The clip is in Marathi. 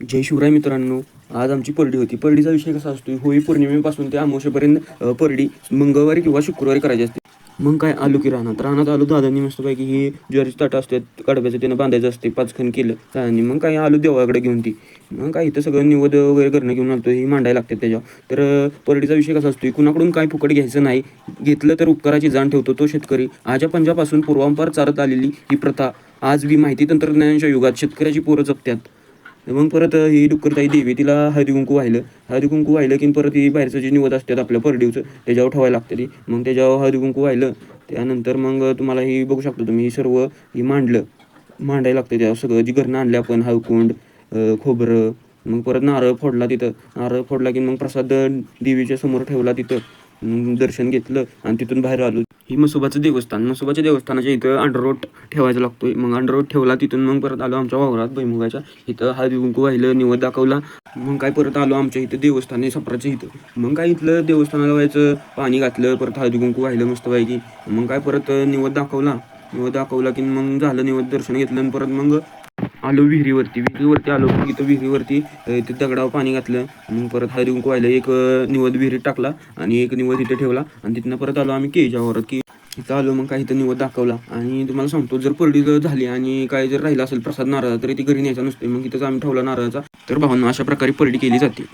जय शिवराय मित्रांनो. आज आमची परडी होती. परडीचा विषय कसा असतो होळी पौर्णिमेपासून ते अमावस्येपर्यंत परडी मंगळवारी किंवा शुक्रवारी करायची असते. मग काय आलू की राहणार राहणार आलो दादांनी मस्तपैकी ही ज्वारीची ताटं असतात कडब्याचं त्यानं बांधायचं असते पाचखण केलं. दादांनी मग काय आलो देवाकडे घेऊन ती. मग काय इथं सगळं निवद वगैरे करणं घेऊन आलतो ही मांडायला लागते त्याच्यावर. तर परडीचा विषय कसा असतो कुणाकडून काय फुकट घ्यायचं नाही घेतलं तर उपकाराची जाण ठेवतो तो शेतकरी. आजच्या पंजापासून पूर्वांपार चालत आलेली ही प्रथा. आज बी माहिती तंत्रज्ञानाच्या युगात शेतकऱ्याची पोरं जपतात मग परत ही डुक्करताई देवी तिला हळदी कुंकू वाहिलं हळदी कुंकू वाहिलं की परत ही बाहेरचं जे निवत असतात आपल्या परडीवचं त्याच्यावर ठेवायला लागतं ती. मग त्याच्यावर हळदी कुंकू वाहिलं त्यानंतर मग तुम्हाला ही बघू शकता तुम्ही ही सर्व ही मांडलं. मांडायला लागतं त्यावर सगळं जी घरनं आणलं आपण हळकुंड खोबरं. मग परत नारळ फोडला तिथं. नारळ फोडला की मग प्रसाद देवीच्या समोर ठेवला तिथं. दर्शन घेतलं आणि तिथून बाहेर आलो. ही मसोबाचं देवस्थान मसोबाच्या देवस्थानाच्या इथं अंडररोट ठेवायचा लागतोय. मग अंडररोट ठेवला तिथून मग परत आलो आमच्या वावरात भैमुगाच्या इथं हळदी कुंकू वाहिलं निवद दाखवला. मग काय परत आलो आमच्या इथं देवस्थान आहे सप्राच्या इथं. मग काय इथलं देवस्थानाला व्हायचं पाणी घातलं परत हळदी कुंकू वाहिलं मस्तपैकी. मग काय परत निवद दाखवला. निवद दाखवला की मग झालं निवद दर्शन घेतलं आणि परत मग आलो विहिरीवरती विहिरीवरती आलो. मग इथं विहिरीवरती ते दगडावर पाणी घातलं. मग परत हळदी व्हायला एक निवद विहिरीत टाकला आणि एक निवद इथं ठेवला. आणि तिथनं परत आलो आम्ही केजावर की इथं आलो मग काही इथं निवद दाखवला. आणि तुम्हाला सांगतो जर परडी जर झाली आणि काय जर राहिला असेल प्रसाद नारळाचा तरी ती घरी न्यायचा नसते मग इथंच आम्ही ठेवला नारळाचा. तर भावांना अशा प्रकारे परडी केली जाते.